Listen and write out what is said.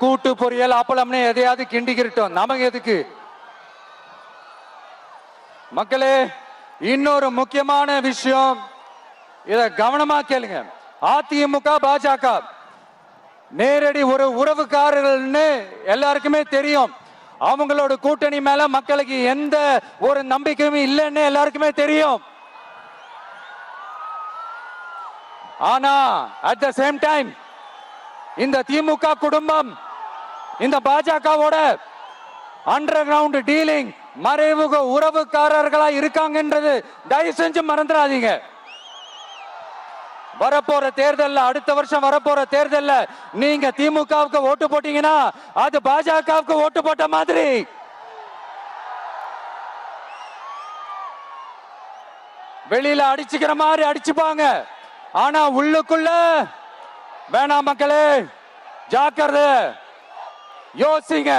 கூட்டு பொரியல் அப்பளம்னு எதையாவது கிண்டிக்கிட்டோம் நமக்கு எதுக்கு? மக்களே இன்னொரு முக்கியமான விஷயம். இத கவனமா கேளுங்க. அதிமுக பாஜக. நேரடி ஒரு உறவுக்காரர்கள்னு எல்லாருக்குமே தெரியும். அவங்களோட கூட்டணி மேல மக்களுக்கு எந்த ஒரு நம்பிக்கையும் இல்லைன்னு எல்லாருக்குமே தெரியும். ஆனா அட் த சேம் டைம் இந்த திமுக குடும்பம் இந்த பாஜகவோட அண்டர் கிரவுண்ட் டீலிங் மறைமுக உறவுக்காரர்களா இருக்காங்கன்றது தயவு செஞ்சு மறந்துடாதீங்க. வரப்போற தேர்தல்ல அடுத்த வருஷம் வரப்போற தேர்தல்ல நீங்க திமுகவுக்கு ஓட்டு போட்டீங்கன்னா அது பாஜகவுக்கு ஓட்டு போட்ட மாதிரி. வெளியில அடிச்சுக்கிற மாதிரி அடிச்சுப்பாங்க. ஆனா உள்ளுக்குள்ள வேணாம் மக்களே ஜாக்கிரதை. யோசிங்க